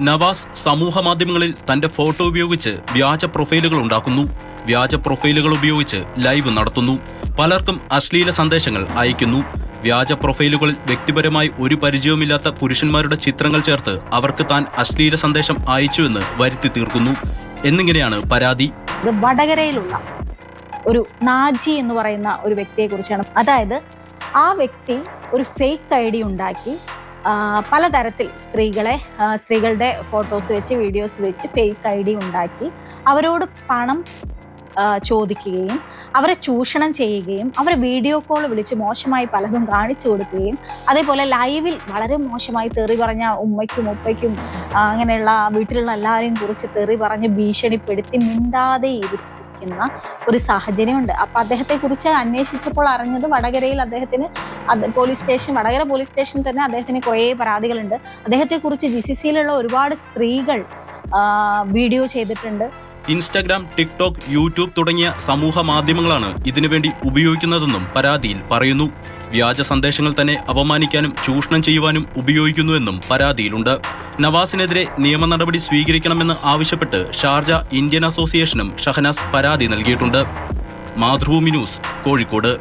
നവാസ് സമൂഹ മാധ്യമങ്ങളിൽ തന്റെ ഫോട്ടോ ഉപയോഗിച്ച് വ്യാജ പ്രൊഫൈലുകൾ ഉണ്ടാക്കുന്നു. വ്യാജ പ്രൊഫൈലുകൾ ഉപയോഗിച്ച് ലൈവ് നടത്തുന്നു. പലർക്കും അശ്ലീല സന്ദേശങ്ങൾ അയക്കുന്നു. വ്യാജ പ്രൊഫൈലുകളിൽ വ്യക്തിപരമായി ഒരു പരിചയവുമില്ലാത്ത പുരുഷന്മാരുടെ ചിത്രങ്ങൾ ചേർത്ത് അവർക്ക് താൻ അശ്ലീല സന്ദേശം അയച്ചുവെന്ന് വരുത്തി തീർക്കുന്നു. എന്നിങ്ങനെയാണ് പരാതി. വടകരയിലുള്ള ഒരു നാജി എന്ന് പറയുന്ന ഒരു വ്യക്തിയെ കുറിച്ചാണ് അതായത് ആ വ്യക്തി ഒരു ഫേക്ക് ഐ ഡി ഉണ്ടാക്കി പലതരത്തിൽ സ്ത്രീകളെ സ്ത്രീകളുടെ ഫോട്ടോസ് വെച്ച് വീഡിയോസ് വെച്ച് ഫേക്ക് ഐ ഡി ഉണ്ടാക്കി അവരോട് പണം ചോദിക്കുകയും അവരെ ചൂഷണം ചെയ്യുകയും അവരെ വീഡിയോ കോൾ വിളിച്ച് മോശമായി പലതും കാണിച്ചു കൊടുക്കുകയും അതേപോലെ ലൈവിൽ വളരെ മോശമായി തെറി പറഞ്ഞ ഉമ്മയ്ക്കും ഉപ്പയ്ക്കും അങ്ങനെയുള്ള വീട്ടിലുള്ള എല്ലാവരെയും കുറിച്ച് തെറി പറഞ്ഞ് ഭീഷണിപ്പെടുത്തി മിണ്ടാതെ ഇരിക്കുന്ന ഒരു സാഹചര്യമുണ്ട്. അപ്പൊ അദ്ദേഹത്തെ കുറിച്ച് അന്വേഷിച്ചപ്പോൾ അറിഞ്ഞത് വടകരയിൽ അദ്ദേഹത്തിന് പോലീസ് സ്റ്റേഷൻ വടകര പോലീസ് സ്റ്റേഷനിൽ തന്നെ അദ്ദേഹത്തിന് കുറെ പരാതികളുണ്ട്. അദ്ദേഹത്തെ കുറിച്ച് ജി സി സിയിലുള്ള ഒരുപാട് സ്ത്രീകൾ വീഡിയോ ചെയ്തിട്ടുണ്ട്. ഇൻസ്റ്റഗ്രാം ടിക്ടോക്ക് യൂട്യൂബ് തുടങ്ങിയ സമൂഹ മാധ്യമങ്ങളാണ് ഇതിനുവേണ്ടി ഉപയോഗിക്കുന്നതെന്നും പരാതിയിൽ പറയുന്നു. വ്യാജ സന്ദേശങ്ങൾ തന്നെ അപമാനിക്കാനും ചൂഷണം ചെയ്യുവാനും ഉപയോഗിക്കുന്നുവെന്നും പരാതിയിലുണ്ട്. നവാസിനെതിരെ നിയമ നടപടി സ്വീകരിക്കണമെന്ന് ആവശ്യപ്പെട്ട് ഷാർജ ഇന്ത്യൻ അസോസിയേഷനും ഷഹനാസ് പരാതി നൽകിയിട്ടുണ്ട്. മാതൃഭൂമി ന്യൂസ് കോഴിക്കോട്.